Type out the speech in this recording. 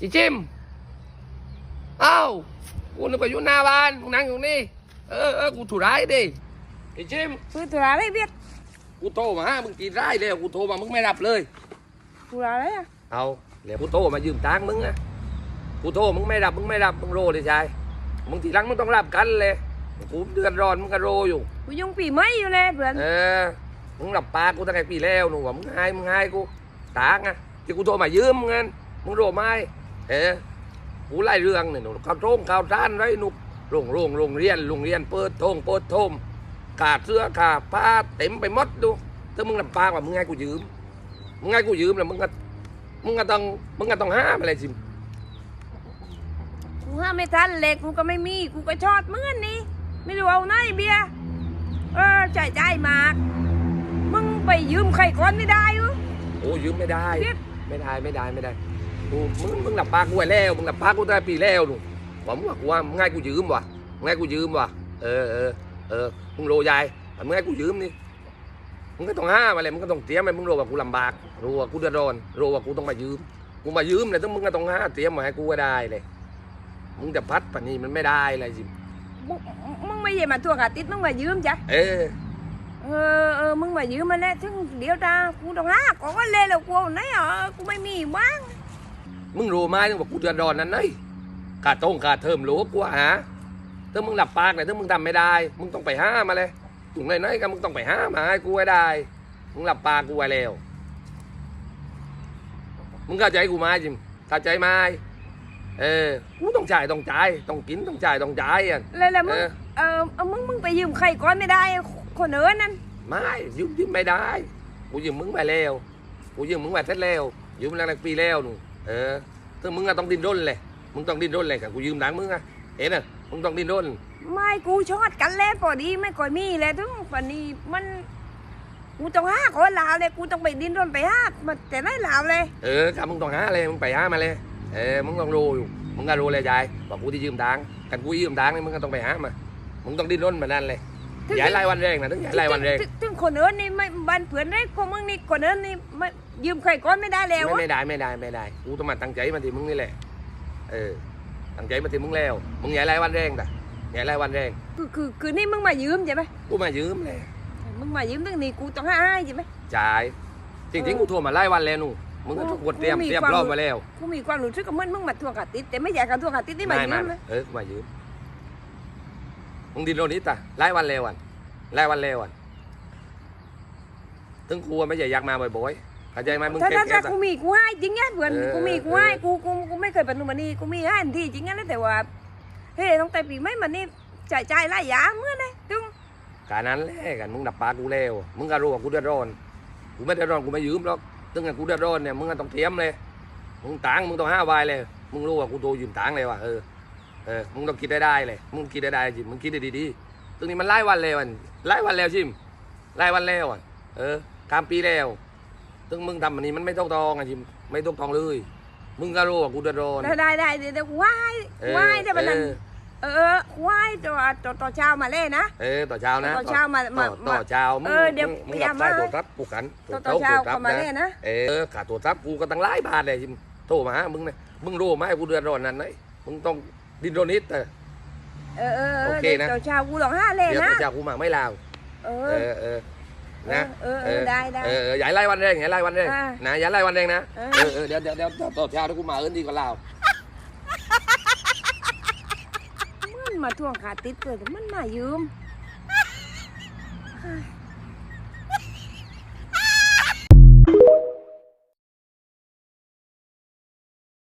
อีจิมเอ้ากูนึกว่าอยู่หน้าบ้านมึงนั่งอยู่นี่ เออเออกูถูกร้ายดิไอ้จิมคือตัวอะไรเบียดกูโทรมาหามึงกี่ร้ายแล้วกูโทรมามึงไม่รับเลยตัวอะไรอะเอาเดี๋ยวกูโทรมายืมตังค์มึงนะกูโทรมึงไม่รับมึงไม่รับมึงโรเลยชายมึงทีหลังมึงต้องรับกันเลยกูเดือดร้อนมึงก็โรอยู่กูยุ่งปีไม่อยู่เลยเพื่อนเออมึงหลับปากกูตั้งแต่ปีแล้วหนูว่ามึงให้มึงให้กูตากอะที่กูโทรมายืมเงินมึงโรไม่ เออกูไล่เรื่องเนี่ยหนูข้าวโรงข้าวร้านไรหนุกโรงโรงโรงเรียนโรงเรียนเปิดทงเปิดทมขาดเสื้อขาดผ้าเต็มไปหมดดูถ้ามึงหลับปากว่ามึงให้กูยืมมึงให้กูยืมแล้วมึงก็มึงก็ต้องมึงก็ต้องห้ามอะไรสิกูห้ามไม่ทันเลยกูก็ไม่มีกูก็ชอดเหมื่อนนี่ไม่รู้เอาไหนเบียร์เออใจใจายมาก มึงไปยืมใครก่อนไม่ได้วะโอ้ยืมไม่ได้เรียกไม่ได้ ไม่ได้ไม่ได้ กูมึงมึงหลับปากกูไว้แล้วมึงหลับปากกูตั้งแต่ปีแล้วหนูผมว่ากูว่ามึงให้กูยืมว่ะมึงให้กูยืมว่ะเออเออเออมึงโรยายแต่มึงให้กูยืมนี่มึงก็ต้องห้ามอะไรมึงก็ต้องเตรียมไปมึงโรว่ากูลำบากโรว่ากูเดือดร้อนโรว่ากูต้องมายืมกูมายืมเลยต้องมึงก็ต้องห้าเตรียมมาให้กูก็ได้เลย มึงจะพัดปานนี้มันไม่ได้เลยสิมึงมึงไม่ใช่มาทวงอาทิตย์มึงมายืมจ้ะเออเออเออมึงมายืมมาแล้วถึงเดี๋ยวตากูต้องหาก่อนเลยแล้วกูเอาไหนอะกูไม่มีบ้าง มึงรู้ไหมมึงบอกกูเดือดร้อนนั่นไงกาตรงกาเทอมรู้กูหาถ้ามึงหลับปากเลยถ้ามึงทำไม่ได้ มึงต้องไปห้ามาเลยถึงไหนๆก็มึงต้องไปห้ามาให้กูให้ได้ มึงหลับปากกูไว้แล้ว มึงเข้าใจกูไหมจิมเข้าใจไหมเออ กูต้องจ่ายต้องจ่ายต้องกินต้องจ่ายต้องจ่ายอะแล้วแล้วมึงเออเออเอามึงมึงไปยืมใครก่อนไม่ได้อะคนเอินนั่นไม่ยืมยืมไม่ได้ กูยืมมึงไปแล้ว กูยืมมึงไปเสร็จแล้วยืมหลังๆปีแล้วหนู เออถ้ามึงก็ต้องดิ้นรนเลย มึงต้องดิ้นรนเลยกับกูยืมหลังมึงอะเห็นอะมึงต้องดิ้นรนไม่กูชอดกันแล้วพอดีไม่ค่อยมีเลยถึงวันนี้มันกูต้องหาคนลาวเลยกูต้องไปดิ้นรนไปหามาแต่ไม่ลาวเลย เออครับมึงต้องหาเลยมึงไปหามาเลย เออมึงต้องรู้อยู่มึงก็รู้เลยยายบอกกูที่ยืมตังค์กันกูยืมตังค์นี่มึงก็ต้องไปหามามึงต้องดิ้นรนแบบนั้นเลยถึงอย่าให้ไล่วันแรงนะต้องอย่าให้ไล่วันแรงถึถึง คนเอินนี่ไม่บ้านเพื่อนได้ของมึงนี่คนเอินนี่ไม่ยืมใครก่อนไม่ได้แล้วไม่อะไม่ได้ไม่ได้ไม่ได้กูต้องมาตั้งใจมาที่มึงนี่แหละเออตั้งใจมาที่มึงแล้วมึงอย่าให้ไล่วันแรงแต่อย่าให้ไล่วันแรงคือคือคือนี่มึงมายืมใช่ไหมกูมายืมเลยมึงมายืมตั้งนี่กูต้องหาให้ใช่ไหมจ่ายจริงๆกูโทรมาไล่วันแล้วหนูมึงก็โอ้ทุกคนเตรียมกูมีเตรียมความรอบมาแล้วกูมีความรู้สึกกับมึงมึงมาทวงอาทิตย์แต่ไม่อยากการทวงอาทิตย์นี่มายืมไม่นะเออกูมายืมมึงดินโรนิตอะไล่วันแล้ววันไล่วันแล้ววัน ถึงกูไม่ใช่อยากมาบ่อยๆเข้าใจไหมมึงถ้าเก็บถ้าเก็ถ้าบอะกูมีกูให้จริงไงเพื่อนเออกูมีกูเออให้กูกูกูไม่เคยปนุมานีกูมีให้ทันทีจริงไงแล้วแต่ว่าเฮ้ยต้องแต่ปีไม่มันนี่จ่ายจ่ายไล่ยาเมื่อไงตึงการนั้นแหละกันมึงดับปากกูแล้วมึงก็รู้ว่ากูเดือดร้อนกูไม่เดือดร้อนกูไม่ยืมหรอกตึงกันกูเดือดร้อนเนี่ยมึงก็ต้องเตรียมเลยมึงตังค์มึงต้องห้าใบเลยมึงรู้ว่ากูโทรยืมตังค์เลยว่ะเออเออมึงต้องคิดได้ได้เลยมึงคิดได้ได้จิมึงคิดได้ดีๆตึงนี้มันไล่วันแล้วอันไล่วันแล้วจิมไล่วันแล้วอะเออ ข้ามปีแล้วตึงมึงทำอันนี้มันไม่ต้องตองอะจิมไม่ต้องตองเลย มึงก็รู้ว่ากูเดือดร้อน ได้ได้ได้เดี๋ยวเดี๋ยวกูให้เอกูอให้แต่บันนั้นเออ เออกูให้ตัวตัวตัวเช้ามาเล่นนะ เออต่อเช้านะต่อเช้ามามาต่อต่อมาเช้ามึงเออเดี๋ยวมึงมึงพยายามรับสายมาตรวจรับกูกันต่อต่อเช้าเข้ามาเล่นนะ เออขาดตรวจรับกูก็ตั้งหลายบาทเลยจิมโทรมาหามึงเนี่ยมึงรู้ไหมกูเดือดร้อนนั่นไหนมึงต้องดิ้นรนนิดแต่เออเออเอโออเคเดี๋ยวนะตัวเช้ากูต้องห้าเล่นเดี๋ยวนะ ต่อเช้ากูมาไม่ลาว เอเอออเออ นะเออเออได้ได้เออเอออย่าให้ไล่วันแรงอย่าให้ไล่วันแรงอ่านะอย่าไล่วันแรงนะเออ เออเออเดี๋ยวเดี๋ยวเดี๋ยวต่อเช้าถ้ากูมาเอิ้นดีกว่าลาวมันมาทวงขาดติดเกิดมันมายืม